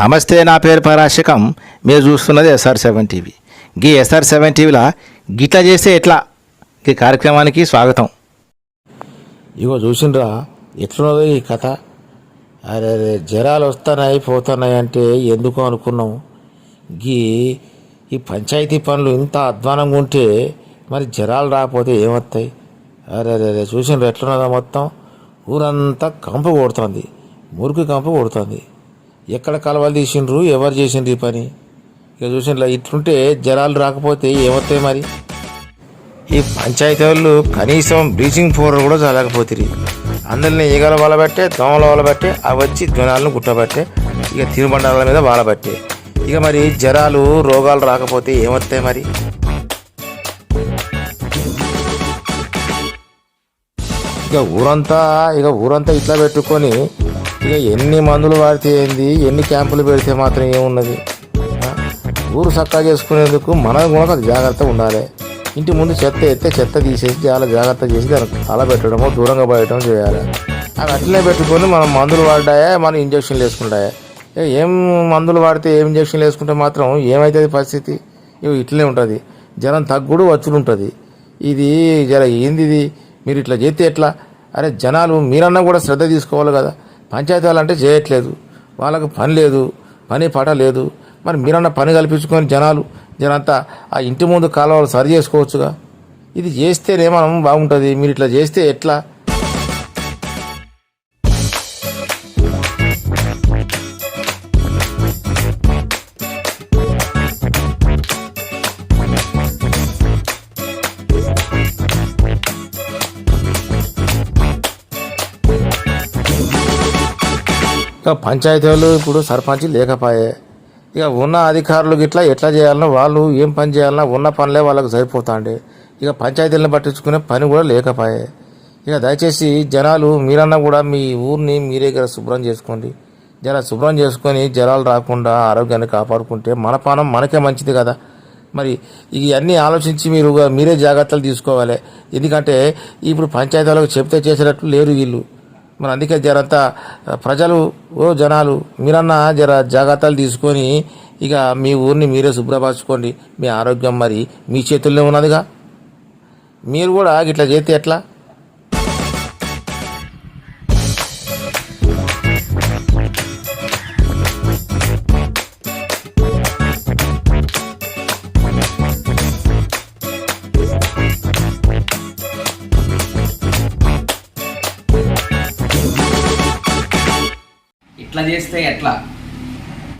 నమస్తే నా పేరు పరాశకం. మీరు చూస్తున్నది ఎస్ఆర్ సెవెన్ టీవీ. గీ ఎస్ఆర్ సెవెన్ టీవీలో గిట్లా చేస్తే ఎట్లా? ఈ కార్యక్రమానికి స్వాగతం. ఇగో చూసిండ్రా ఎట్లున్నదో ఈ కథ. అరే అరే జ్వరాలు వస్తున్నాయి పోతున్నాయి అంటే ఎందుకు అనుకున్నాం. గీ ఈ పంచాయతీ పనులు ఇంత అధ్వానంగా ఉంటే మరి జ్వరాలు రాకపోతే ఏమొస్తాయి అరే అరే అరే చూసిండ్రు ఎట్లున్నదో మొత్తం? ఊరంతా కంపు కొడుతుంది. మురికి కంపు కొడుతుంది. ఎక్కడ కలవలు తీసిండ్రు? ఎవరు చేసిండ్రు ఈ పని? ఇక చూసిండ్రా ఇట్లుంటే జ్వరాలు రాకపోతే ఏమవుతాయి మరి? ఈ పంచాయతీ వాళ్ళు కనీసం బ్లీచింగ్ పౌడర్ కూడా చల్లకపోతుంది అందరిని ఈగల వలబట్టే దోమల వలబట్టే అవి వచ్చి జ్వరాలను గుట్టబట్టే ఇక తిరుబండాల మీద వాలబట్టే ఇక మరి జ్వరాలు రోగాలు రాకపోతే ఏమొస్తాయి మరి? ఇక ఊరంతా ఇక ఊరంతా ఇట్లా పెట్టుకొని ఇక ఎన్ని మందులు వాడితే ఏంది? ఎన్ని క్యాంపులు పెడితే మాత్రం ఏమున్నది? ఊరు చక్కగా చేసుకునేందుకు మనం కూడా జాగ్రత్త జాగ్రత్తగా ఉండాలి. ఇంటి ముందు చెత్త ఎత్తే చెత్త తీసేసి చాలా జాగ్రత్త చేసి దానికి తల పెట్టడమో దూరంగా పడటం చేయాలి. అవి అట్లనే పెట్టుకొని మనం మందులు వాడాయా మనం ఇంజక్షన్లు వేసుకుంటాయా. ఏం మందులు వాడితే ఏం ఇంజక్షన్లు వేసుకుంటే మాత్రం ఏమవుతుంది పరిస్థితి? ఇవి ఇట్లనే ఉంటుంది. జనం తగ్గుడు వచ్చుడు ఉంటుంది. ఇది జర ఏంది ఇది? మీరు ఇట్లా చేస్తే ఎట్లా? అరే జనాలు మీరన్నా కూడా శ్రద్ధ తీసుకోవాలి కదా. పంచాయతీ వాళ్ళు అంటే చేయట్లేదు. వాళ్ళకు పని లేదు పని పట లేదు. మరి మీరన్నా పని కల్పించుకొని జనాలు జనంతా ఆ ఇంటి ముందు కాలువలు సరి చేసుకోవచ్చుగా? ఇది చేస్తేనే మనం బాగుంటుంది. మీరు ఇట్లా చేస్తే ఎట్లా? ఇక పంచాయతీలు ఇప్పుడు సర్పంచ్ లేకపోయే. ఇక ఉన్న అధికారులు గిట్లా ఎట్లా చేయాలన్నా వాళ్ళు ఏం పని చేయాలన్నా ఉన్న పనులే వాళ్ళకి సరిపోతాండి. ఇక పంచాయతీలను పట్టించుకునే పని కూడా లేకపోయే. ఇక దయచేసి జనాలు మీరన్నా కూడా మీ ఊరిని మీరే దగ్గర శుభ్రం చేసుకోండి. జర శుభ్రం చేసుకొని జనాలు రాకుండా ఆరోగ్యాన్ని కాపాడుకుంటే మన పానం మనకే మంచిది కదా. మరి ఇవన్నీ ఆలోచించి మీరు మీరే జాగ్రత్తలు తీసుకోవాలి. ఎందుకంటే ఇప్పుడు పంచాయతీలకు చెప్తే చేసేటట్లు లేరు వీళ్ళు. మరి అందుకే జరంతా ప్రజలు ఓ జనాలు మీరన్నా జర జాగ్రత్తలు తీసుకొని ఇక మీ ఊరిని మీరే శుభ్రపరచుకోండి. మీ ఆరోగ్యం మరి మీ చేతుల్లో ఉన్నదిగా. మీరు కూడా ఇట్లా చేస్తే ఎట్లా? ఇట్లా చేస్తే ఎట్లా?